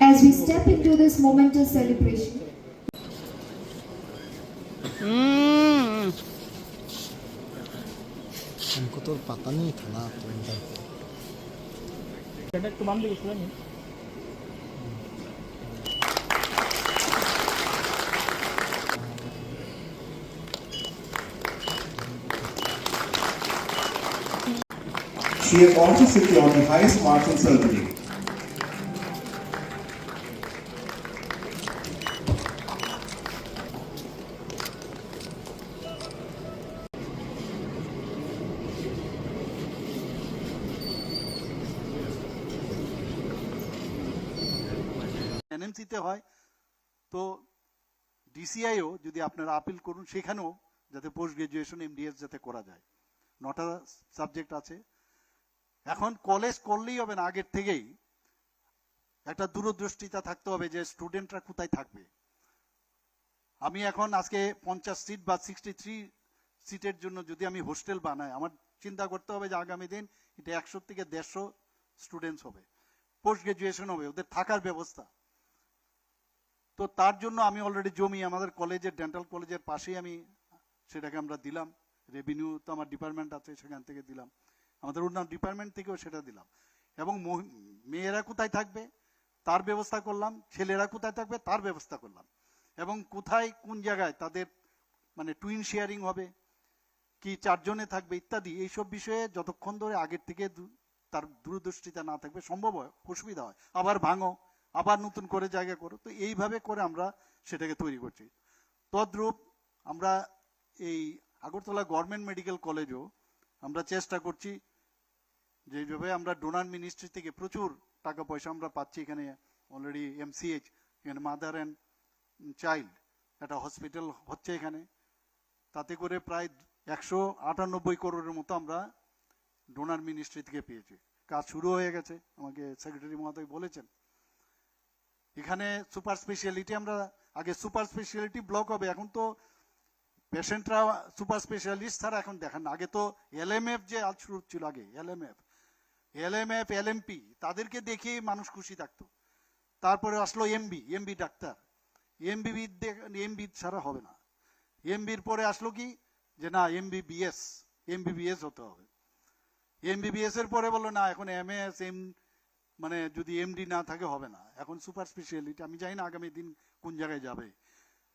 As we step into this momentous celebration, हमको तो पता नहीं था ना तुम She has also secured the highest marks in surgery. এনএমসিতে হয়, তো ডিসিআইও যদি আপনারা আপিল করুন, সেখানেও যাতে পোস্ট গ্রাজুয়েশন এমডিএস যাতে করা যায় নটা সাবজেক্ট আছে এখন কলেজ করলেই হবে না, আগের থেকেই। একটা দূরদৃষ্টিতা থাকতে হবে যে স্টুডেন্টরা কোথায় থাকবে। আমি এখন আজকে পঞ্চাশ সিট বা সিক্সটি থ্রি সিটের জন্য যদি আমি হোস্টেল বানাই, আমার চিন্তা করতে হবে যে আগামী দিন এটা একশো থেকে দেড়শো স্টুডেন্টস হবে। পোস্ট গ্রাজুয়েশন হবে, ওদের থাকার ব্যবস্থা। তো তার জন্য আমি অলরেডি জমি, আমাদের কলেজের ডেন্টাল কলেজের পাশেই আমি সেটাকে আমরা দিলাম। রেভিনিউ তো আমার ডিপার্টমেন্ট আছে, সেখান থেকে দিলাম। আমাদের উন্নয়ন ডিপার্টমেন্ট থেকেও সেটা দিলাম। এবং মেয়েরা কোথায় থাকবে? তার ব্যবস্থা করলাম, ছেলেরা কোথায় থাকবে? তার ব্যবস্থা করলাম। এবং কোথায়, কোন জায়গায় তাদের মানে টুইন শেয়ারিং হবে, কি চারজনে থাকবে ইত্যাদি, এইসব বিষয়ে যতক্ষণ ধরে আগের থেকে তার দূরদৃষ্টিতা না থাকবে, সম্ভব হয়, অসুবিধা হয়। আবার ভাঙো, আবার নতুন করে জায়গা করো। তো এইভাবে করে আমরা সেটাকে তৈরি করছি। তদ্রূপ আমরা এই আগরতলা গভর্নমেন্ট মেডিকেল কলেজও আমরা চেষ্টা করছি যেভাবে আমরা ডোনার মিনিস্ট্রি থেকে প্রচুর টাকা পয়সা আমরা পাচ্ছি এখানে অলরেডি এমসিএইচ এখানে মাদার অ্যান্ড চাইল্ড একটা হসপিটাল হচ্ছে এখানে। তাতে করে প্রায় একশো আটানব্বই করোড়ের মতো আমরা ডোনার মিনিস্ট্রি থেকে পেয়েছি। কাজ শুরু হয়ে গেছে, আমাকে সেক্রেটারি মহোদয় বলেছেন। এখানে সুপার স্পেশালিটি আমরা, আগে সুপার স্পেশালিটি ব্লক হবে, এখন তো পেশেন্টরা সুপার স্পেশালিস্ট ছাড়া এখন দেখেন। আগে তো এলএমএফ যে আজ শুরু ছিল আগে এলএমএফ এলএমএফ এলএমপি তাদেরকে দেখেই মানুষ খুশি থাকতো। তারপরে আসলো MB MB doctor. MBB MB ছাড়া হবে না। এমবির পরে আসলো কি? যে না এমবিবিএস এমবিবিএস হতে হবে। এমবিবিএস এর পরে বলল, না, এখন এম এস এম মানে যদি এমডি না থাকে, হবে না। এখন সুপার স্পেশালিটি আমি জানি না আগামী দিন কোন জায়গায় যাবে।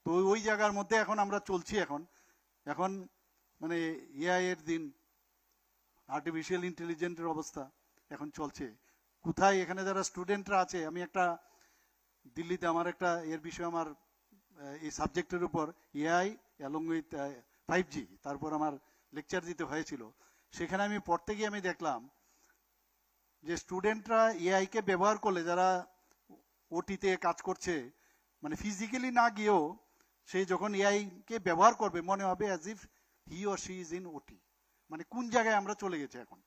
তো ওই জায়গার মধ্যে এখন আমরা চলছি এখন। এখন মানে এআই এর দিন আর্টিফিশিয়াল ইন্টেলিজেন্টের অবস্থা এখন চলছে। কোথায় এখানে যারা স্টুডেন্টরা আছে, আমি একটা দিল্লিতে আমার একটা এর বিষয়ে আমার এই সাবজেক্টের উপর AI along with five G তারপর আমার লেকচার দিতে হয়েছিল। সেখানে আমি পড়তে গিয়ে আমি দেখলাম যে স্টুডেন্টরা এআই কে ব্যবহার করলে, যারা ওটিতে কাজ করছে মানে ফিজিক্যালি না গিয়েও সেই যখন এআই কে ব্যবহার করবে, মনে হবে অ্যাজ ইফ হি ও শি ইজ ইন ওটি মানে কোন জায়গায় আমরা চলে গেছি এখন?